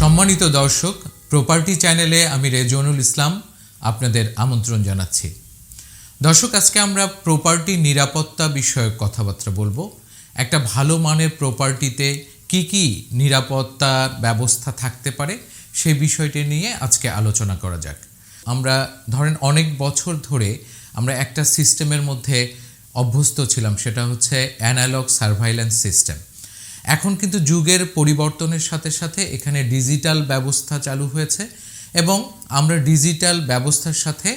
সম্মানিত দর্শক প্রপার্টি চ্যানেলে আমি রেজনুল ইসলাম আপনাদের আমন্ত্রণ জানাচ্ছি। দর্শক, আজকে আমরা প্রপার্টি নিরাপত্তা বিষয়ক কথাবার্তা বলব। একটা ভালো মানের প্রপার্টিতে কি কি নিরাপত্তার ব্যবস্থা থাকতে পারে সেই বিষয়টি নিয়ে আজকে আলোচনা করা যাক। আমরা ধরেন অনেক বছর ধরে আমরা একটা সিস্টেমের মধ্যে অভ্যস্ত ছিলাম, সেটা হচ্ছে অ্যানালগ সার্ভাইলেন্স সিস্টেম এখন কিন্তু যুগের পরিবর্তনের সাথে সাথে এখানে ডিজিটাল ব্যবস্থা চালু হয়েছে এবং আমরা ডিজিটাল ব্যবস্থার সাথে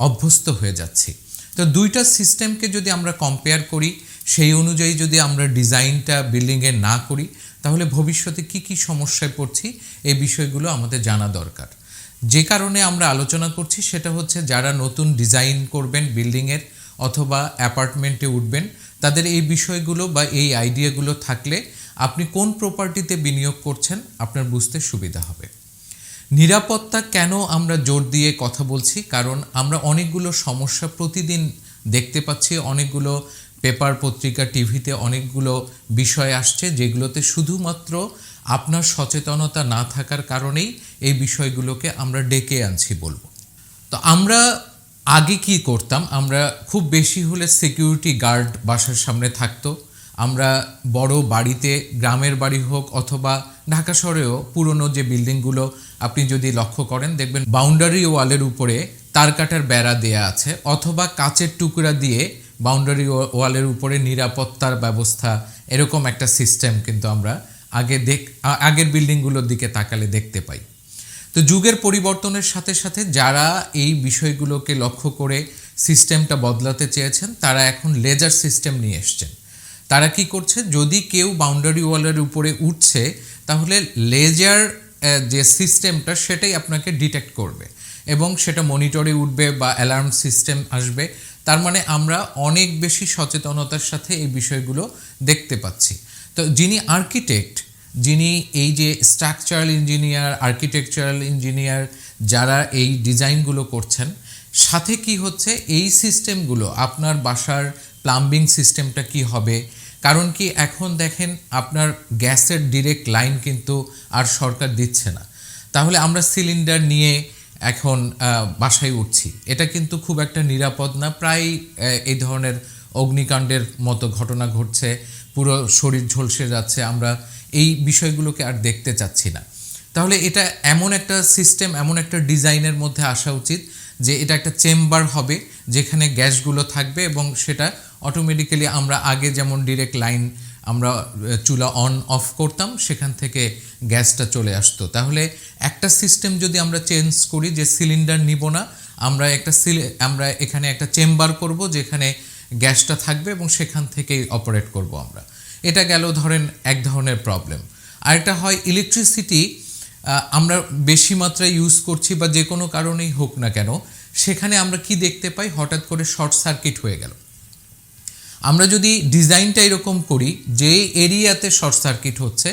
অভ্যস্ত হয়ে যাচ্ছি। তো দুইটা সিস্টেমকে যদি আমরা কম্পেয়ার করি, সেই অনুযায়ী যদি আমরা ডিজাইনটা বিল্ডিংয়ে না করি, তাহলে ভবিষ্যতে কি কি সমস্যায় পড়ছি, এই বিষয়গুলো আমাদের জানা দরকার। যে কারণে আমরা আলোচনা করছি, সেটা হচ্ছে যারা নতুন ডিজাইন করবেন বিল্ডিংয়ের অথবা অ্যাপার্টমেন্টে উঠবেন, তাদের এই বিষয়গুলো বা এই আইডিয়াগুলো থাকলে আপনি কোন প্রপার্টিতে বিনিয়োগ করছেন, আপনার বুঝতে সুবিধা হবে। নিরাপত্তা কেন আমরা জোর দিয়ে কথা বলছি? কারণ আমরা অনেকগুলো সমস্যা প্রতিদিন দেখতে পাচ্ছি, অনেকগুলো পেপার পত্রিকা, টিভিতে অনেকগুলো বিষয় আসছে যেগুলোতে শুধুমাত্র আপনার সচেতনতা না থাকার কারণেই এই বিষয়গুলোকে আমরা ডেকে আনছি বলব। তো আমরা আগে কি করতাম? আমরা খুব বেশি হলে সিকিউরিটি গার্ড বাসার সামনে থাকতো আমরা বড় বাড়িতে, গ্রামের বাড়ি হোক অথবা ঢাকা শহরেও পুরনো যে বিল্ডিংগুলো আপনি যদি লক্ষ্য করেন, দেখবেন বাউন্ডারি ওয়ালের উপরে তার কাটার বেড়া দেয়া আছে অথবা কাচের টুকরা দিয়ে বাউন্ডারি ওয়ালের উপরে নিরাপত্তার ব্যবস্থা, এরকম একটা সিস্টেম কিন্তু আমরা আগে দেখ আগের বিল্ডিংগুলোর দিকে তাকালে দেখতে পাই। তো যুগের পরিবর্তনের সাথে সাথে যারা এই বিষয়গুলোকে লক্ষ্য করে সিস্টেমটা বদলাতে চেয়েছেন, তারা এখন লেজার সিস্টেম নিয়ে এসছেন। তারা কি করছে? যদি কেউ বাউন্ডারি ওয়ালের উপরে উঠছে, তাহলে লেজার যে সিস্টেমটা সেটাই আপনাকে ডিটেক্ট করবে। এবং সেটা মনিটরে উঠবে বা অ্যালার্ম সিস্টেম আসবে। তার মানে আমরা অনেক বেশি সচেতনতার সাথে এই বিষয়গুলো দেখতে পাচ্ছি। তো যিনি আর্কিটেক্ট যিনি এই যে স্ট্রাকচারাল ইঞ্জিনিয়ার আর্কিটেকচারাল ইঞ্জিনিয়ার যারা এই ডিজাইনগুলো করছেন, সাথে কি হচ্ছে? এই সিস্টেমগুলো আপনার বাসার প্লাম্বিং সিস্টেমটা কি হবে? কারণ কি এখন দেখেন আপনার গ্যাসের ডিরেক্ট লাইন কিন্তু আর সরকার দিচ্ছে না। তাহলে আমরা সিলিন্ডার নিয়ে এখন বাসায় উঠছি। এটা কিন্তু খুব একটা নিরাপদ না। প্রায় এই ধরনের অগ্নিকাণ্ডের মতো ঘটনা ঘটছে। পুরো শরীর ঝলসে যাচ্ছে। আমরা এই বিষয়গুলোকে আর দেখতে চাচ্ছি না। তাহলে এটা এমন একটা সিস্টেম এমন একটা ডিজাইনের মধ্যে আসা উচিত যে এটা একটা চেম্বার হবে যেখানে গ্যাসগুলো থাকবে এবং সেটা অটোমেটিক্যালি আমরা আগে যেমন ডিরেক্ট লাইন আমরা চুলা অন অফ করতাম, সেখান থেকে গ্যাসটা চলে আসতো। তাহলে একটা সিস্টেম যদি আমরা চেঞ্জ করি যে সিলিন্ডার নিব না, আমরা একটা আমরা এখানে একটা চেম্বার করব যেখানে গ্যাসটা থাকবে এবং সেখান থেকেই অপারেট করব আমরা। এটা গেল ধরেন এক ধরনের প্রবলেম আরেকটা হয় ইলেকট্রিসিটি আমরা বেশি মাত্রায় ইউজ করছি বা যে কোনো কারণেই হোক না কেন, সেখানে আমরা কি দেখতে পাই? হঠাৎ করে শর্ট সার্কিট হয়ে গেল। আমরা যদি ডিজাইনটা এরকম করি, যে এরিয়াতে শর্ট সার্কিট হচ্ছে,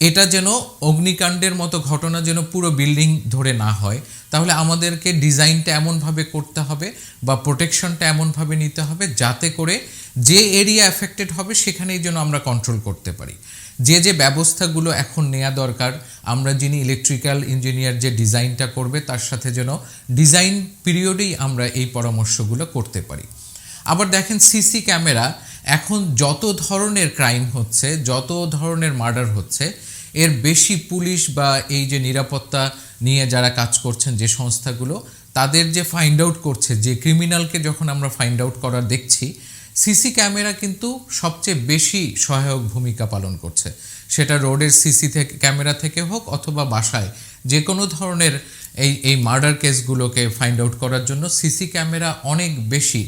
এটা যেন অগ্নিকাণ্ডের মতো ঘটনা যেন পুরো বিল্ডিং ধরে না হয়, তাহলে আমাদেরকে ডিজাইনটা এমনভাবে করতে হবে বা প্রোটেকশনটা এমনভাবে নিতে হবে যাতে করে যে এরিয়া এফেক্টেড হবে সেখানেই যেন আমরা কন্ট্রোল করতে পারি। যে যে ব্যবস্থাগুলো এখন নেওয়া দরকার, আমরা যিনি ইলেকট্রিক্যাল ইঞ্জিনিয়ার যে ডিজাইনটা করবে, তার সাথে যেন ডিজাইন পিরিয়ডেই আমরা এই পরামর্শগুলো করতে পারি। আবার দেখেন সিসি ক্যামেরা, এখন যত ধরনের ক্রাইম হচ্ছে, যত ধরনের মার্ডার হচ্ছে, এর বেশি পুলিশ বা এই যে নিরাপত্তা নিয়ে যারা কাজ করছেন যে সংস্থাগুলো, তাদের যে ফাইন্ড আউট করছে, যে ক্রিমিনালকে যখন আমরা ফাইন্ড আউট করার দেখছি সিসি ক্যামেরা কিন্তু সবচেয়ে বেশি সহায়ক ভূমিকা পালন করছে। সেটা রোডের সিসি থেকে ক্যামেরা থেকে হোক অথবা বাসায় যে কোনো ধরনের এই এই মার্ডার কেসগুলোকে ফাইন্ড আউট করার জন্য সিসি ক্যামেরা অনেক বেশি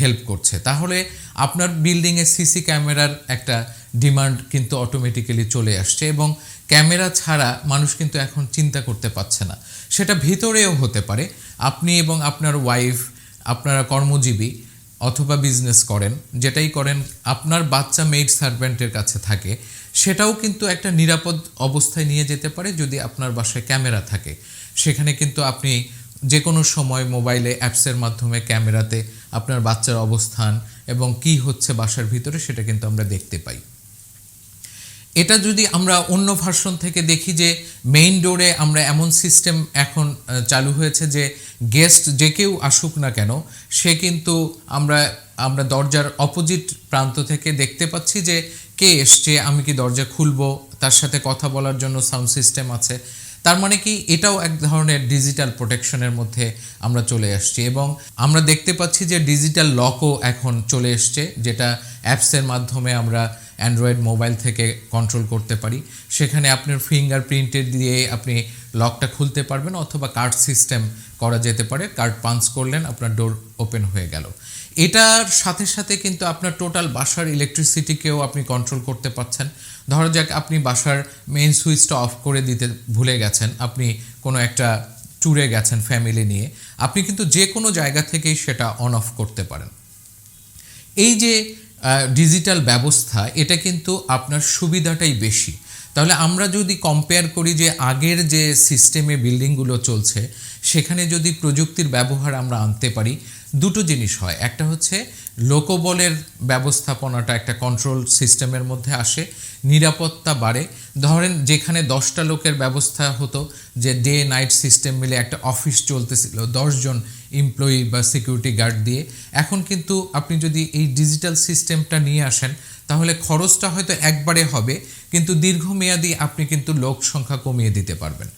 হেল্প করছে। তাহলে আপনার বিল্ডিংয়ে সিসি ক্যামেরার একটা ডিমান্ড কিন্তু অটোমেটিক্যালি চলে আসছে এবং ক্যামেরা ছাড়া মানুষ কিন্তু এখন চিন্তা করতে পারছে না। সেটা ভিতরেও হতে পারে। আপনি এবং আপনার ওয়াইফ আপনারা কর্মজীবী অথবা বিজনেস করেন, যেটাই করেন, আপনার বাচ্চা মেড সার্ভেন্টের কাছে থাকে, সেটাও কিন্তু একটা নিরাপদ অবস্থায় নিয়ে যেতে পারে যদি আপনার বাসায় ক্যামেরা থাকে। সেখানে কিন্তু আপনি যে কোনো সময় মোবাইলে অ্যাপসের মাধ্যমে ক্যামেরাতে আপনার বাচ্চার অবস্থান এবং কি হচ্ছে বাসার ভিতরে সেটা কিন্তু আমরা দেখতে পাই। এটা যদি আমরা অন্য ভার্সন থেকে দেখি যে মেইন ডোরে আমরা এমন সিস্টেম এখন চালু হয়েছে যে গেস্ট যে কেউ আসুক না কেন, সে কিন্তু আমরা আমরা দরজার অপোজিট প্রান্ত থেকে দেখতে পাচ্ছি যে কে এসছে, আমি কি দরজা খুলবো, তার সাথে কথা বলার জন্য সাউন্ড সিস্টেম আছে। তার মানে কি এটাও এক ধরনের ডিজিটাল প্রোটেকশনের মধ্যে আমরা চলে আসছি এবং আমরা দেখতে পাচ্ছি যে ডিজিটাল লকও এখন চলে এসছে, যেটা অ্যাপসের মাধ্যমে আমরা অ্যান্ড্রয়েড মোবাইল থেকে কন্ট্রোল করতে পারি। সেখানে আপনার ফিঙ্গার প্রিন্টের দিয়ে আপনি লকটা খুলতে পারবেন অথবা কার্ড সিস্টেম করা যেতে পারে। কার্ড পাঞ্চ করলেন, আপনার ডোর ওপেন হয়ে গেল। এটার সাথে সাথে কিন্তু আপনার টোটাল বাসার ইলেকট্রিসিটিকেও আপনি কন্ট্রোল করতে পারছেন। ধরা যাক, আপনি বাসার মেইন সুইচটা অফ করে দিতে ভুলে গেছেন, আপনি কোনো একটা ট্যুরে গেছেন ফ্যামিলি নিয়ে, আপনি কিন্তু যে কোনো জায়গা থেকেই সেটা অন অফ করতে পারেন। এই যে ডিজিটাল ব্যবস্থা, এটা কিন্তু আপনার সুবিধাটাই বেশি। তাহলে আমরা যদি কম্পেয়ার করি যে আগের যে সিস্টেমে বিল্ডিংগুলো চলছে, সেখানে যদি প্রযুক্তির ব্যবহার আমরা আনতে পারি দুটো জিনিস হয়। একটা হচ্ছে লোকবলের ব্যবস্থাপনাটা একটা কন্ট্রোল সিস্টেমের মধ্যে আসে, নিরাপত্তা বাড়ে। ধরেন যেখানে দশটা লোকের ব্যবস্থা হতো যে ডে নাইট সিস্টেম মিলে একটা অফিস চলতেছিল, দশজন এমপ্লয়ি বা সিকিউরিটি গার্ড দিয়ে। এখন কিন্তু আপনি যদি এই ডিজিটাল সিস্টেমটা নিয়ে আসেন, তাহলে খরচটা হয়তো একবারে হবে, কিন্তু দীর্ঘমেয়াদী আপনি কিন্তু লোক সংখ্যা কমিয়ে দিতে পারবেন।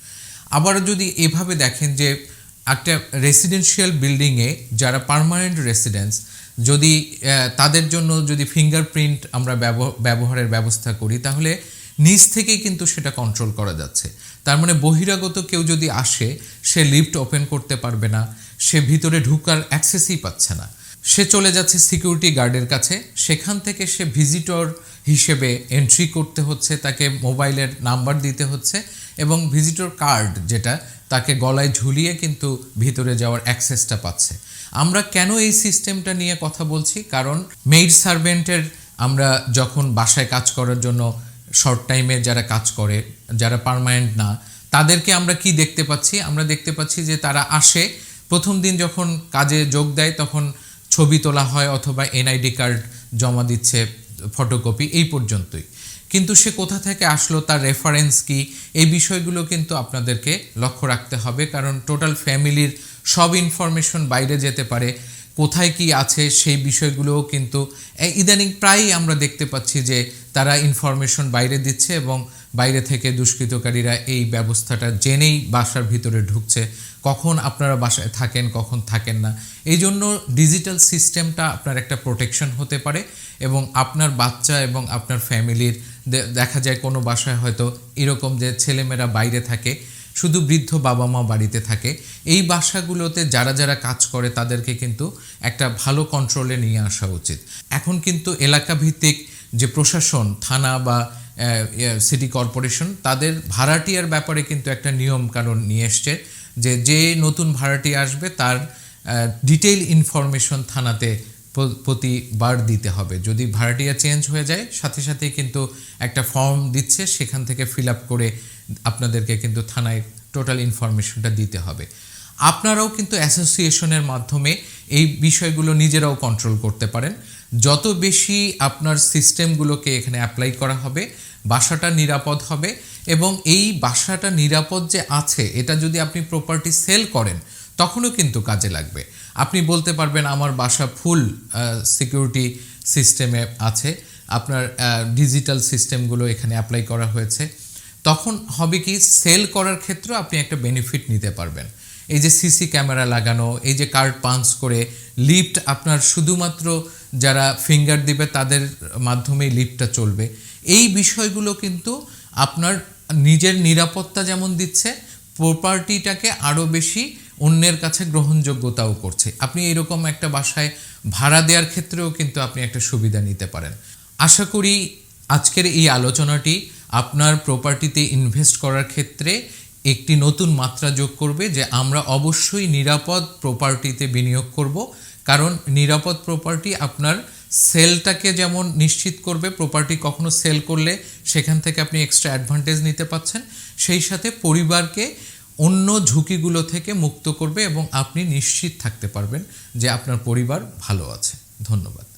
আবার যদি এভাবে দেখেন যে একটা রেসিডেন্সিয়াল বিল্ডিংয়ে যারা পার্মানেন্ট রেসিডেন্স যদি তাদের জন্য যদি ফিঙ্গারপ্রিন্ট আমরা ব্যব- ব্যবহারের ব্যবস্থা করি, তাহলে নিজ থেকেই কিন্তু সেটা কন্ট্রোল করা যাচ্ছে। তার মানে বহিরাগত কেউ যদি আসে, সে লিফট ওপেন করতে পারবে না, সে ভিতরে ঢুকার অ্যাক্সেসই পাচ্ছে না। সে চলে যাচ্ছে সিকিউরিটি গার্ডের কাছে, সেখান থেকে সে ভিজিটর হিসেবে এন্ট্রি করতে হচ্ছে, তাকে মোবাইলের নাম্বার দিতে হচ্ছে, এবং ভিজিটর কার্ড যেটা তাকে গলায় ঝুলিয়ে কিন্তু ভিতরে যাওয়ার অ্যাক্সেসটা পাচ্ছে। আমরা কেন এই সিস্টেমটা নিয়ে কথা বলছি? কারণ মেইড সার্ভেন্টের আমরা যখন বাসায় কাজ করার জন্য শর্ট টাইমে যারা কাজ করে, যারা পার্মানেন্ট না, তাদেরকে আমরা কি দেখতে পাচ্ছি? আমরা দেখতে পাচ্ছি যে তারা আসে, প্রথম দিন যখন কাজে যোগ দেয় তখন ছবি তোলা হয় অথবা এনআইডি কার্ড জমা দিচ্ছে ফটোকপি এই পর্যন্তই। কিন্তু সে কোথা থেকে আসলো, তার রেফারেন্স কি, এই বিষয়গুলো কিন্তু আপনাদেরকে লক্ষ্য রাখতে হবে। কারণ টোটাল ফ্যামিলির সব ইনফরমেশন বাইরে যেতে পারে, কোথায় কি আছে সেই বিষয়গুলোও কিন্তু ইদানিং প্রায়ই আমরা দেখতে পাচ্ছি যে তারা ইনফরমেশন বাইরে দিচ্ছে এবং বাইরে থেকে দুষ্কৃতকারীরা এই ব্যবস্থাটা জেনেই বাসার ভিতরে ঢুকছে। কখন আপনারা বাসায় থাকেন, কখন থাকেন না। এই জন্য ডিজিটাল সিস্টেমটা আপনার একটা প্রোটেকশন হতে পারে। এবং আপনার বাচ্চা এবং আপনার ফ্যামিলির দেখা যায় কোনো বাসায় হয়তো এরকম যে ছেলেমেয়েরা বাইরে থাকে, শুধু বৃদ্ধ বাবা মা বাড়িতে থাকে, এই বাসাগুলোতে যারা যারা কাজ করে তাদেরকে কিন্তু একটা ভালো কন্ট্রোলে নিয়ে আসা উচিত। এখন কিন্তু এলাকা ভিত্তিক যে প্রশাসন, থানা বা সিটি কর্পোরেশন তাদের ভাড়াটিয়ার ব্যাপারে কিন্তু একটা নিয়ম কানুন নিয়ে এসছে যে যে নতুন ভাড়াটি আসবে তার ডিটেইল ইনফরমেশন থানাতে প্রতিবার দিতে হবে। যদি ভাড়াটিয়া চেঞ্জ হয়ে যায়, সাথে সাথে কিন্তু একটা ফর্ম দিচ্ছে, সেখান থেকে ফিল আপ করে আপনাদেরকে কিন্তু থানায় টোটাল ইনফরমেশনটা দিতে হবে। আপনারাও কিন্তু অ্যাসোসিয়েশনের মাধ্যমে এই বিষয়গুলো নিজেরাও কন্ট্রোল করতে পারেন। যত বেশি আপনার সিস্টেমগুলোকে এখানে অ্যাপ্লাই করা হবে, বাসাটা নিরাপদ হবে এবং এই বাসাটা নিরাপদ যে আছে, এটা যদি আপনি প্রপার্টি সেল করেন, তখনও কিন্তু কাজে লাগবে। আপনি বলতে পারবেন আমার বাসা ফুল সিকিউরিটি সিস্টেমে আছে। আপনার ডিজিটাল সিস্টেমগুলো এখানে অ্যাপ্লাই করা হয়েছে। তখন হবে কি সেল করার ক্ষেত্রেও আপনি একটা বেনিফিট নিতে পারবেন। এই যে সিসি ক্যামেরা লাগানো, এই যে কার্ড পাঞ্চ করে লিফট আপনার শুধুমাত্র যারা ফিঙ্গার দিবে, তাদের মাধ্যমেই লিফটটা চলবে। এই বিষয়গুলো কিন্তু আপনার নিজের নিরাপত্তা যেমন দিচ্ছে প্রপার্টিটাকে আরও বেশি অন্যের কাছে গ্রহণযোগ্যতাও করছে। আপনি এরকম একটা বাসায় ভাড়া দেওয়ার ক্ষেত্রেও কিন্তু আপনি একটা সুবিধা নিতে পারেন। আশা করি আজকের এই আলোচনাটি আপনার প্রপার্টিতে ইনভেস্ট করার ক্ষেত্রে একটি নতুন মাত্রা যোগ করবে যে আমরা অবশ্যই নিরাপদ প্রপার্টিতে বিনিয়োগ করব। কারণ নিরাপদ প্রপার্টি আপনার সেলটাকে যেমন নিশ্চিত করবে, প্রপার্টি কখনো সেল করলে সেখান থেকে আপনি এক্সট্রা অ্যাডভান্টেজ নিতে পাচ্ছেন। সেই সাথে পরিবারকে অন্য ঝুঁকিগুলো থেকে মুক্ত করবে এবং আপনি নিশ্চিত থাকতে পারবেন যে আপনার পরিবার ভালো আছে। ধন্যবাদ।